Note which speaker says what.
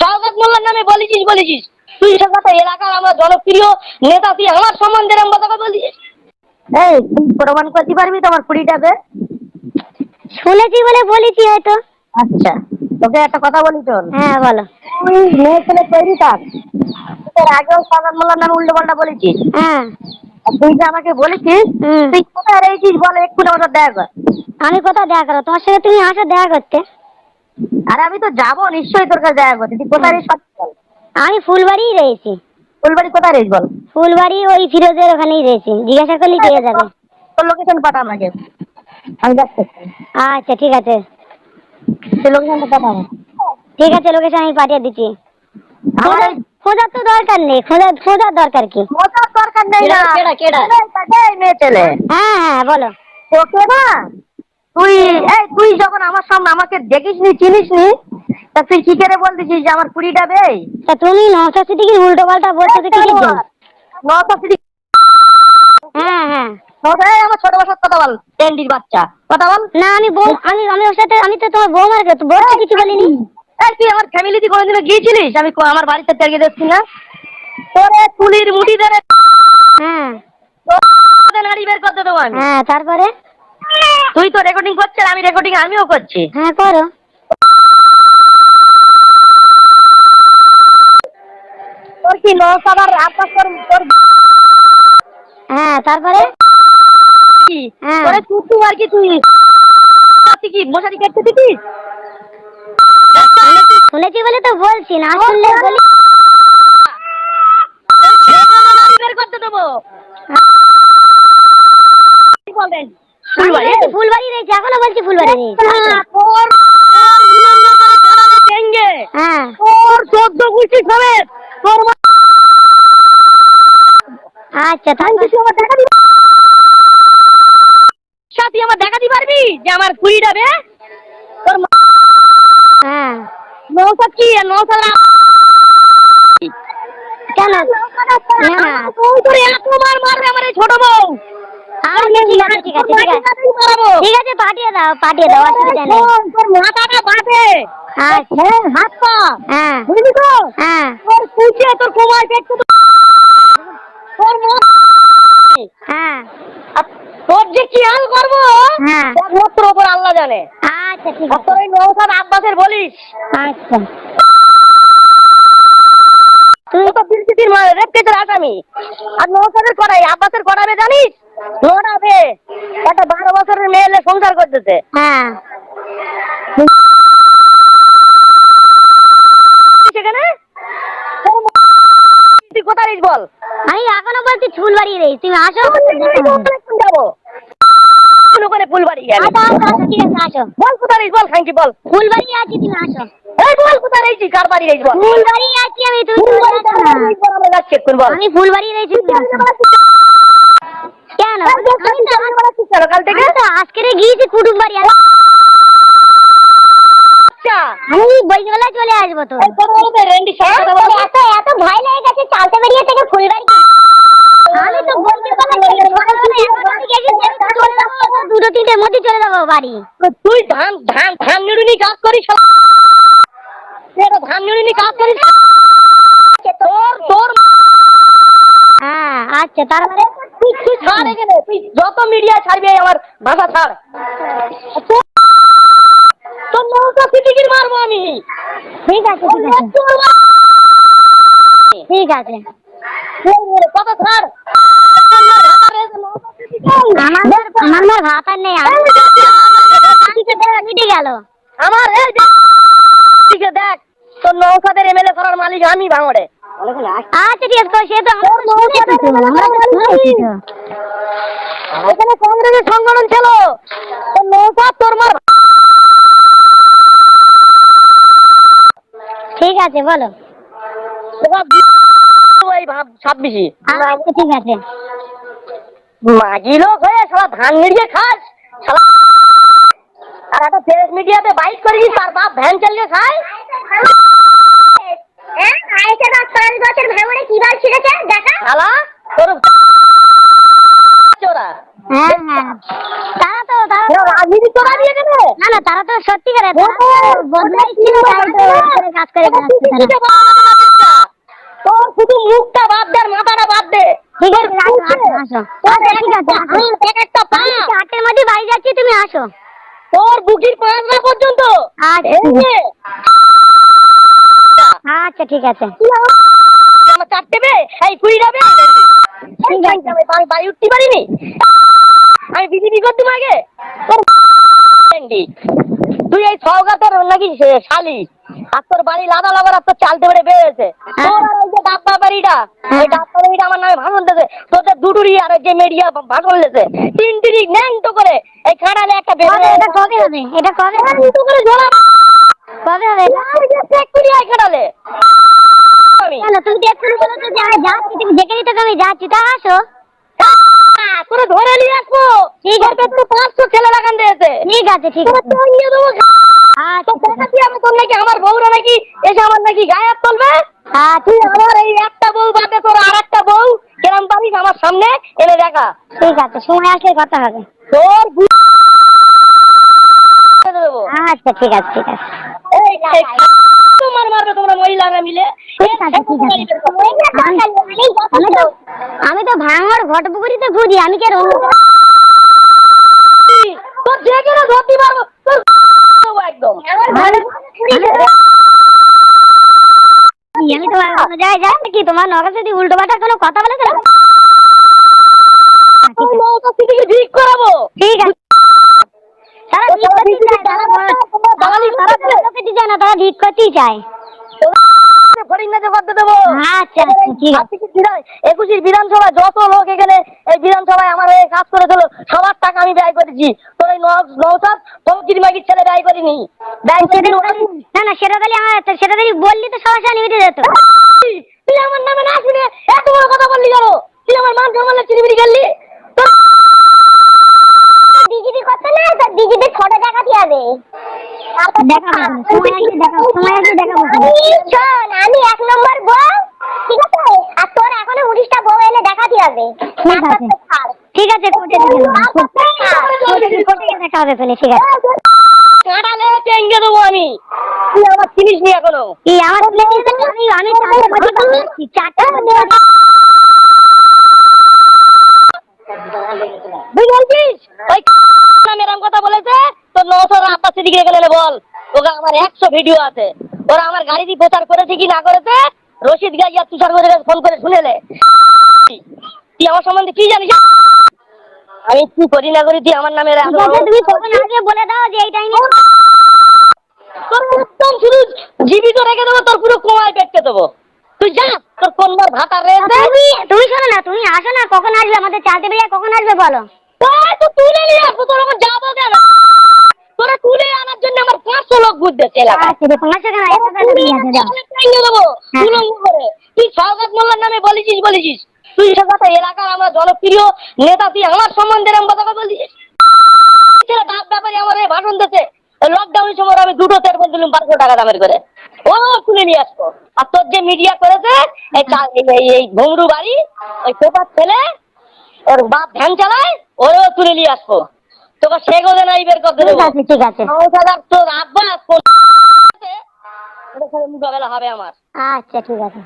Speaker 1: সৌগত মোল্লার নামে বলেছিস বলেছিস। তুই সে কথা এলাকার আমার জনপ্রিয় নেতা তুই আমার সম্বন্ধে এরকম কথা বলিস। এই তুই প্রমাণ করতে পারবি তোমার কুড়িটা বে
Speaker 2: শুনেছি বলে বলেছি হয়তো।
Speaker 1: আচ্ছা তোকে একটা কথা বলি তোর
Speaker 2: হ্যাঁ বলো।
Speaker 1: তুই মেয়ে ছেলে তৈরি থাক তোর আগেও সৌগত মোল্লার নামে উল্টো পাল্টা বলেছিস।
Speaker 2: হ্যাঁ।
Speaker 1: তুই যে আমাকে বলেছিস তুই কোথায় রয়েছিস বল একটু আমার দেখা। কর
Speaker 2: আমি কোথাও দেখা করো তোমার সাথে তুমি আসো দেখা করতে।
Speaker 1: আরে আমি তো যাব নিশ্চয়ই তোর কাছে দেখা করতে। তুই কোথায় রয়েছিস সত্যি বল?
Speaker 2: আমি ফুলবাড়িই রয়েছি
Speaker 1: ফুলবাড়ি কোথায় রয়েছিস বল?
Speaker 2: ফুলবাড়ি ওই ফিরোজের ওখানেই রয়েছি জিজ্ঞাসা করলেই পেয়ে যাবে।
Speaker 1: তোর লোকেশন পাঠা আমাকে। আমি দেখতে
Speaker 2: আচ্ছা ঠিক আছে।
Speaker 1: তুই লোকেশনটা পাঠা আমাকে।
Speaker 2: ঠিক আছে লোকেশন আমি পাঠিয়ে দিচ্ছি।
Speaker 1: আমার
Speaker 2: খোঁজার- খোঁজার তো দরকার নেই। খোঁজার খোঁজার দরকার কি?
Speaker 1: মজার দরকার নেই না। কেডা, কেডা?
Speaker 2: হ্যাঁ।
Speaker 1: মেয়ে ছেলে।
Speaker 2: হ্যাঁ হ্যাঁ বলো।
Speaker 1: তোকে না তুই এই তুই যখন আমার সামনে আমাকে দেখিস নি চিনিস নি তা তুই কি করে বলতেছিস যে আমার কুড়িটা বে
Speaker 2: তা তুমি নশো সিটিকে উল্টো পাল্টা বলছো তো
Speaker 1: নটা
Speaker 2: হ্যাঁ হ্যাঁ।
Speaker 1: আমার ছোট বাসার কথা বল টেন্ডির বাচ্চা। কথা বল।
Speaker 2: না আমি বউ আমি আমি ওর সাথে আমি তো তোমার বৌমার বলতে কিছু বলিনি।
Speaker 1: এই তুই আমার ফ্যামিলিতে কোনোদিনও গিয়েছিলিস? আমি আমার বাড়িতে তেড়িয়ে দেখছি না? তোরে তুলির মুঠি ধরে
Speaker 2: হ্যাঁ।
Speaker 1: নাড়ি বের করতে দেবো আমি।
Speaker 2: হ্যাঁ তারপরে?
Speaker 1: তুই তো রেকর্ডিং করছিস আমি রেকর্ডিং আমিও করছি।
Speaker 2: হ্যাঁ করো।
Speaker 1: তোর কি নৌসাবার আব্বাস তোর তোর
Speaker 2: হ্যাঁ তারপরে?
Speaker 1: কি?
Speaker 2: হ্যাঁ।
Speaker 1: তোরে চুটু আর কি তুই? তুই কি মশারি কাটতে দিতিস?
Speaker 2: শুনেছি বলে তো বলছি না শুনলে বলি
Speaker 1: বের করতে দেবো। কি বলবেন
Speaker 2: ফুলবাড়ি? রয়েছে এখনও বলছি ফুলবাড়ি রয়েছে
Speaker 1: তোর
Speaker 2: হ্যাঁ।
Speaker 1: তোর চোদ্দ গুছি সমেত তোর
Speaker 2: আচ্ছা
Speaker 1: আমার দেখা দিবি? আমার পারবি? যে আমার কুড়ি যাবে তোর
Speaker 2: হ্যাঁ।
Speaker 1: নৌসাদ কি? নৌসাদ
Speaker 2: কেন?
Speaker 1: তোর এত মার মারবে আমার ছোট বউ।
Speaker 2: আচ্ছা ঠিক আছে ঠিক আছে ঠিক আছে। ঠিক আছে পাঠিয়ে দাও পাঠিয়ে দাও অসুবিধা নেই।
Speaker 1: তোর তোর মাথাটা বাঁধে। হ্যাঁ। হাত পা।
Speaker 2: হ্যাঁ।
Speaker 1: বুঝলি তো?
Speaker 2: হ্যাঁ।
Speaker 1: তোর তোর তো তোর
Speaker 2: হ্যাঁ।
Speaker 1: আর তোর যে কি হাল করব?
Speaker 2: হ্যাঁ।
Speaker 1: একমাত্র ওপর আল্লাহ জানে।
Speaker 2: আচ্ছা ঠিক আছে
Speaker 1: তোর ওই নৌসাদ আব্বাসের বলিস।
Speaker 2: আচ্ছা।
Speaker 1: তুই তো বিলকিতির রেপ কেসের আসামি আর নৌসাদের করাই আব্বাসের করাবে জানিস? নড়াবে একটা বারো বছরের মেয়ে সংসার করতেছে।
Speaker 2: হ্যাঁ।
Speaker 1: সেখানে? তুই কোথায় বল?
Speaker 2: আমি এখনও বলছি ফুলবাড়ি রয়েছি তুমি আসো।
Speaker 1: যাব ওখানে ফুলবাড়ি
Speaker 2: আচ্ছা আচ্ছা ঠিক আছে আসো
Speaker 1: বল কোথায় বল
Speaker 2: ফুলবাড়ি আছি তুমি আসো।
Speaker 1: এই বল কোথায় কার বাড়ি বল।
Speaker 2: ফুলবাড়ি আছি আমি তুমি
Speaker 1: ফুলবাড়ি যাচ্ছি বল।
Speaker 2: আমি ফুলবাড়ি রয়েছি কেন? আমি
Speaker 1: কাল থেকে?
Speaker 2: তো আজকেরে গিয়েছি কুটুম বাড়ি
Speaker 1: আচ্ছা।
Speaker 2: আমি বইমেলা চলে আসব তো
Speaker 1: এই কথা বলতে রেন্ডি সাথে কথা বলতে
Speaker 2: এত এত ভয় লেগে গেছে চালতে বেরিয়ে থেকে ফুলবাড়ি আমি তো বইমেলা সকালবেলা এগারোটা থেকে এসেছি, আমি তো চলে যাব তো দুটো তিনটের মধ্যে চলে যাব বাড়ি।
Speaker 1: তুই ধান ধান ধান নিড়ুনি কাজ করিস? শালা। তুই একটা ধান নিড়ুনি কাজ করিস? তোর তোর
Speaker 2: হ্যাঁ আচ্ছা তারপরে
Speaker 1: তুই তুই ছাড় এখানে তুই যত মিডিয়া ছাড়বি আমার ভাষা ছাড়। তোর তোর নৌকা সিটিকির মারবো আমি।
Speaker 2: ঠিক আছে ঠিক আছে।
Speaker 1: কথা ছাড়।
Speaker 2: আমার আমার মার ভাত নেই আমি গেল
Speaker 1: আমার এই দিকে দেখ তোর নৌকাদের এমএলএ করার মালিক আমি ভাঙড়ে।
Speaker 2: আচ্ছা ঠিক আছে সে তো আমরা তো শুনেছি তো, আমরা তো শুনেছি তো।
Speaker 1: এখানে কংগ্রেসের সংগঠন ছিল? নৌকা তোর মার
Speaker 2: ঠিক আছে বলো।
Speaker 1: ওই ভাব ছাব্বিশি।
Speaker 2: আচ্ছা ঠিক আছে।
Speaker 1: মাগি লোক হয়ে সারা ধান নিড়িয়ে খাস শালা আর একটা প্রেস মিডিয়াতে বাইক করিস তার বাপ ভ্যান চালিয়ে খায়। তোর ওরা
Speaker 2: হ্যাঁ হ্যাঁ। তারা তো কাজ করে
Speaker 1: শুধু মুখটা বাদ দে মাথাটা বাদ দে।
Speaker 2: ঠিক আছে। আচ্ছা, বাড়ি যাচ্ছি তুমি আসো।
Speaker 1: তোর বুকির পাঁচটা পর্যন্ত।
Speaker 2: আচ্ছা।
Speaker 1: যে,
Speaker 2: আছে। আচ্ছা ঠিক আছে।
Speaker 1: আমার আমার চারটে বে এই কুড়ি বাড়ি উঠতে পারিনি। আমি বিজেপি করতে আগে। তুই এই সৌগাতের নাকি শালি। আর তোর বাড়ি লাদা লাগার আর তোর চালতে বেড়ে বেড়েছে। তোর ওই যে ডাব্বা বাড়িটা ওই ডাব্বা বাড়িটা আমার নামে ভাষণ দিয়েছে। তোদের দুটুরি আর যে মিডিয়া ভাষণ দিয়েছে। তিন তিরি ন্যাংটো করে এই খাড়ালে একটা বেড়ে
Speaker 2: এটা কবে হবে? এটা কবে হবে?
Speaker 1: করে ঝোলা চেক করি এই আমি।
Speaker 2: কেন তুমি তো এক্ষুনি বলো তো যে যাচ্ছি তুমি দেখে তো আমি যাচ্ছি তা আসো।
Speaker 1: তোরে ধরে নিয়ে আসব।
Speaker 2: ঠিক আছে।
Speaker 1: তোর পাঁচশো ছেলে লাগান দিয়েছে।
Speaker 2: ঠিক আছে ঠিক
Speaker 1: তোরা
Speaker 2: আছে।
Speaker 1: টঙ্গিয়ে দেবো। তো
Speaker 2: আচ্ছা
Speaker 1: দেখাচ্ছি আমি তোর নাকি আমার বউরা নাকি এসে আমার নাকি গায়ে হাত তুলবে? তুই আমার এই একটা বউ বাদে তোর আর একটা বউ কেরাম পারিস আমার সামনে? এনে দেখা।
Speaker 2: ঠিক আছে সময় আসলে কথা হবে।
Speaker 1: তোর
Speaker 2: আচ্ছা ঠিক আছে ঠিক আছে।
Speaker 1: তোমার মারবে তোমরা মহিলারা মিলে
Speaker 2: আমি তো আমি তো ভাঙর ঘটপুকুরিতে বুঝি আমি কে রঙ
Speaker 1: তোর যে কেন ধরতে পারব তোর একদম
Speaker 2: আমি যাই তোমার নগর যদি উল্টো পাল্টা কোনো কথা বলে
Speaker 1: ঠিক করাবো
Speaker 2: ঠিক আছে তারা ঠিক করতে চায় তারা বড়- তারা তারা লোকের চায় না তারা ঠিক করতেই চায়।
Speaker 1: ফরিঙ্গাতে করতে দেবো।
Speaker 2: আচ্ছা আচ্ছা ঠিক আছে।
Speaker 1: আজকে বিধান একুশের বিধানসভায় যত লোক এখানে এই বিধানসভায় আমার হয়ে কাজ করেছিল সবার টাকা আমি ব্যয় করেছি। তোর এই নৌসাদ ফকির মাগির ছেলে ব্যয় করিনি। ব্যয়
Speaker 2: না না সেটা তাহলে আমার সেটা তাহলে বললি তো সমস্যা নিয়ে যেত।
Speaker 1: তুই আমার নামে না শুনে এত বড় কথা বললি কেন? তুই আমার মান সম্মানের চিনিমিনি গেলি
Speaker 2: বিজেপি করতে না তো ফটো দেখাতে হবে দেখাবো সময় আসলে দেখাবো সময় আসলে দেখাবো শোন আমি এক নম্বর বউ ঠিক আছে? আর তোর এখনও উনিশটা বউ এনে দেখাতে হবে। ঠিক আছে। ঠিক আছে কোর্টে কোর্টে দেখা হবে ফেলে ঠিক আছে।
Speaker 1: কাটালে টেঙ্গে দেবো আমি। তুই আমার চিনিস নি এখনও?
Speaker 2: কি আমার আমি আমি চারটার মধ্যে পাচ্ছি চারটার মধ্যে
Speaker 1: তুই বলছিস ওই নাম কথা বলেছে? তোর নশো আব্বাস সিদ্দিকে গেলে বল। ওকে আমার একশো ভিডিও আছে। ওরা আমার গাড়ি দিয়ে প্রচার করেছে কি না করেছে? রশিদ গাই তুষার করে ফোন করে শুনেলে তুই আমার সম্বন্ধে কি জানিস? আমি কি করি না করি তুই আমার নামে এত
Speaker 2: ঠিক আছে তুমি কখন আগে বলে দাও যে এই টাইমে
Speaker 1: তোর একদম শুধু জীবিত রেখে দেবো তোর পুরো কোমায় পেটকে দেবো। তুই যা। তোর ভাতা রয়েছে
Speaker 2: তুমি তুমি শোনো না তুমি আসো না কখন আসবে আমাদের চালতে বেরিয়ে কখন আসবে বলো?
Speaker 1: তাই তো তুলে নিয়ে আসব তোর আমার যাব কেন? তোরা তুলে আনার জন্য আমার পাঁচশো লোক
Speaker 2: আচ্ছা পাঁচশো কেন এক হাজার
Speaker 1: দেবো
Speaker 2: হ্যাঁ।
Speaker 1: করে। তুই সৌগত মোল্লার নামে বলেছিস বলেছিস। তুই সে কথা এলাকার আমার জনপ্রিয় নেতা তুই আমার সম্বন্ধে এরকম কথা বলছিস? ছেলে বাপ ব্যাপারে আমার এই ভাষণ দিতে লকডাউনের সময় আমি দুটো তেল বলছিলাম বারোশো টাকা দামের করে। ও নিয়ে আসব আর তোর যে মিডিয়া করেছে এই ঘুমরু বাড়ি ওই ছেলে ওর বাপ চালায় ওরেও তুলে নিয়ে আসব তোকে নাই বের করতে
Speaker 2: ঠিক আছে ঠিক আছে
Speaker 1: তোর আব্বা কোন- ওদের সাথে মোকাবেলা হবে আমার
Speaker 2: আচ্ছা ঠিক আছে